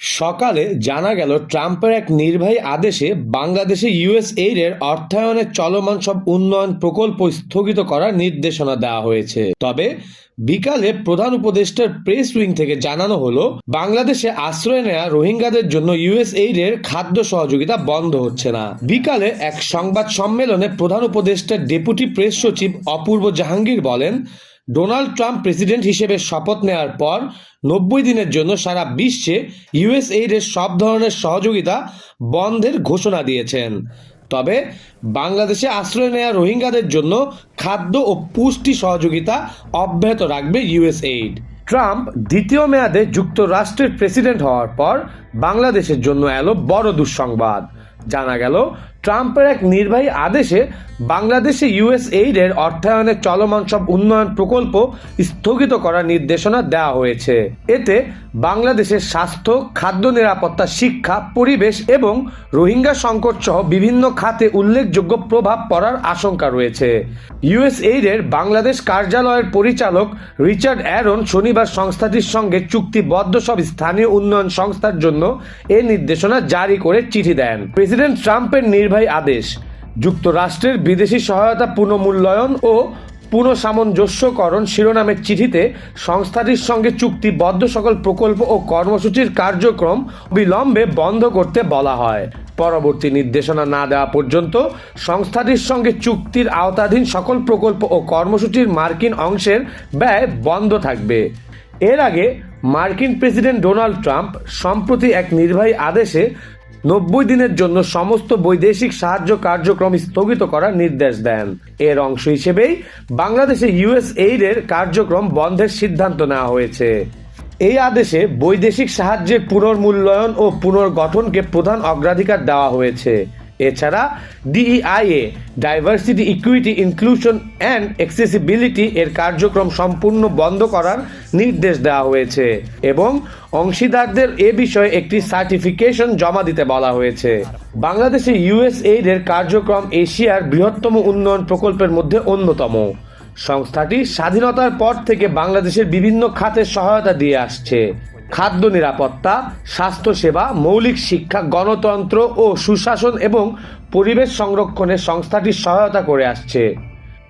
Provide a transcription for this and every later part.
সকালে জানা গেল, ট্রাম্পের এক নির্বাহী আদেশে বাংলাদেশে ইউএস এইডের অর্থায়নে চলমান সব উন্নয়ন প্রকল্প স্থগিত করার নির্দেশনা দেওয়া হয়েছে। তবে বিকালে প্রধান উপদেষ্টার প্রেস উইং থেকে জানানো হলো, বাংলাদেশে আশ্রয় নেওয়া রোহিঙ্গাদের জন্য ইউএস এইডের খাদ্য সহযোগিতা বন্ধ হচ্ছে না। বিকালে এক সংবাদ সম্মেলনে প্রধান উপদেষ্টার ডেপুটি প্রেস সচিব অপূর্ব জাহাঙ্গীর বলেন ডোনাল্ড ট্রাম্প প্রেসিডেন্ট হিসেবে শপথ নেওয়ার পর নব্বই দিনের জন্য সারা বিশ্বে ইউএসএইডের সব ধরনের সহযোগিতা বন্ধের ঘোষণা দিয়েছেন। তবে বাংলাদেশে আশ্রয় নেওয়া রোহিঙ্গাদের জন্য খাদ্য ও পুষ্টি সহযোগিতা অব্যাহত রাখবে ইউএসএইড। ট্রাম্প দ্বিতীয় মেয়াদে যুক্তরাষ্ট্রের প্রেসিডেন্ট হওয়ার পর বাংলাদেশের জন্য এলো বড় দুঃসংবাদ। জানা গেল ট্রাম্পের এক নির্বাহী আদেশে বাংলাদেশে ইউএস এইডের অর্থায়নে চলমান সব উন্নয়ন প্রকল্প স্থগিত করার নির্দেশনা দেওয়া হয়েছে। এতে বাংলাদেশের স্বাস্থ্য, খাদ্য নিরাপত্তা, শিক্ষা, পরিবেশ এবং রোহিঙ্গা সংকট সহ বিভিন্ন খাতে উল্লেখযোগ্য প্রভাব পড়ার আশঙ্কা রয়েছে। ইউএস এইডের বাংলাদেশ কার্যালয়ের পরিচালক রিচার্ড অ্যারন শনিবার সংস্থাটির সঙ্গে চুক্তিবদ্ধ সব স্থানীয় উন্নয়ন সংস্থার জন্য এ নির্দেশনা জারি করে চিঠি দেন। প্রেসিডেন্ট ট্রাম্পের নির্বাহী আদেশ, যুক্তরাষ্ট্রের বিদেশি সহায়তা পুনঃমূল্যায়ন ও পুনঃসামঞ্জস্যকরণ শিরোনামের চিঠিতে সংস্থাটির সঙ্গে চুক্তিবদ্ধ সকল প্রকল্প ও কর্মসূচির কার্যক্রম বিলম্বে বন্ধ করতে বলা হয়। পরবর্তী নির্দেশনা না দেওয়া পর্যন্ত সংস্থাটির সঙ্গে চুক্তির আওতাধীন সকল প্রকল্প ও কর্মসূচির মার্কিন অংশের ব্যয় বন্ধ থাকবে। এর আগে মার্কিন প্রেসিডেন্ট ডোনাল্ড ট্রাম্প, সম্প্রতি এক নির্বাহী আদেশে নব্বই দিনের জন্য সমস্ত বৈদেশিক সাহায্য কার্যক্রম স্থগিত করার নির্দেশ দেন। এর অংশ হিসেবেই বাংলাদেশে ইউএস এইডের কার্যক্রম বন্ধের সিদ্ধান্ত নেওয়া হয়েছে। এই আদেশে বৈদেশিক সাহায্যের পুনর্মূল্যায়ন ও পুনর্গঠনকে প্রধান অগ্রাধিকার দেওয়া হয়েছে। এছাড়া DEIA diversity equity inclusion and accessibility এর কার্যক্রম সম্পূর্ণ বন্ধ করার নির্দেশ দেওয়া হয়েছে এবং অংশীদারদের এ বিষয়ে একটি সার্টিফিকেশন জমা দিতে বলা হয়েছে। বাংলাদেশে ইউএসএইড এর কার্যক্রম এশিয়ার বৃহত্তম উন্নয়ন প্রকল্পের মধ্যে অন্যতম। সংস্থাটি স্বাধীনতার পর থেকে বাংলাদেশের বিভিন্ন খাতে সহায়তা দিয়ে আসছে। খাদ্য নিরাপত্তা, স্বাস্থ্যসেবা, মৌলিক শিক্ষা, গণতন্ত্র ও সুশাসন এবং পরিবেশ সংরক্ষণে সংস্থাটি সহায়তা করে আসছে।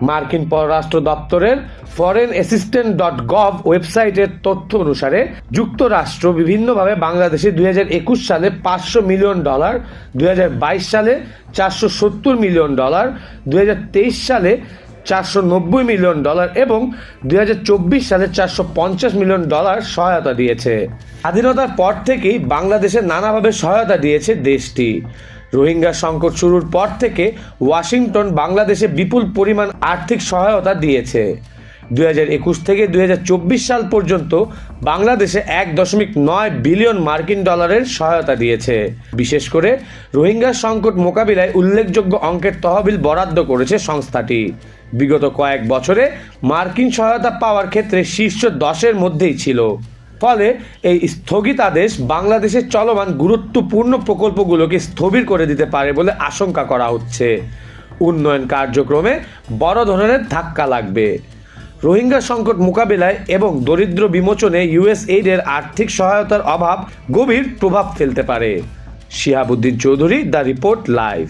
মার্কিন পররাষ্ট্র দপ্তরের ফরেন অ্যাসিস্ট্যান্ট ডট গভ ওয়েবসাইটের তথ্য অনুসারে, যুক্তরাষ্ট্র বিভিন্নভাবে বাংলাদেশে দুই একুশ সালে পাঁচশো মিলিয়ন ডলার, দুই হাজার বাইশ সালে চারশো সত্তর মিলিয়ন ডলার, দুই হাজার তেইশ সালে চারশো নব্বই মিলিয়ন ডলার এবং দুই হাজার চব্বিশ সালে চারশো পঞ্চাশ মিলিয়ন ডলার সহায়তা দিয়েছে। স্বাধীনতার পর থেকেই বাংলাদেশে নানাভাবে সহায়তা দিয়েছে দেশটি। রোহিঙ্গা সংকট শুরুর পর থেকে ওয়াশিংটন বাংলাদেশে বিপুল পরিমাণ আর্থিক সহায়তা দিয়েছে। দুই থেকে দুই হাজার চব্বিশ সাল পর্যন্ত বাংলাদেশে এক দশমিক নয় বিলিয়ন মার্কিন ডলারের সহায়তা দিয়েছে। বিশেষ করে রোহিঙ্গা সংকট মোকাবিলায় উল্লেখযোগ্য অঙ্কের তহবিল বরাদ্দ করেছে সংস্থাটি। বিগত কয়েক বছরে মার্কিন সহায়তা পাওয়ার ক্ষেত্রে শীর্ষ দশের মধ্যেই ছিল। ফলে এই স্থগিতাদেশ বাংলাদেশের চলমান গুরুত্বপূর্ণ প্রকল্পগুলোকে স্থবির করে দিতে পারে বলে আশঙ্কা করা হচ্ছে। উন্নয়ন কার্যক্রমে বড় ধরনের ধাক্কা লাগবে। রোহিঙ্গা সংকট মোকাবিলায় এবং দরিদ্র বিমোচনে ইউএস এইডের আর্থিক সহায়তার অভাব গভীর প্রভাব ফেলতে পারে। Shihabuddin Chowdhury, the report live.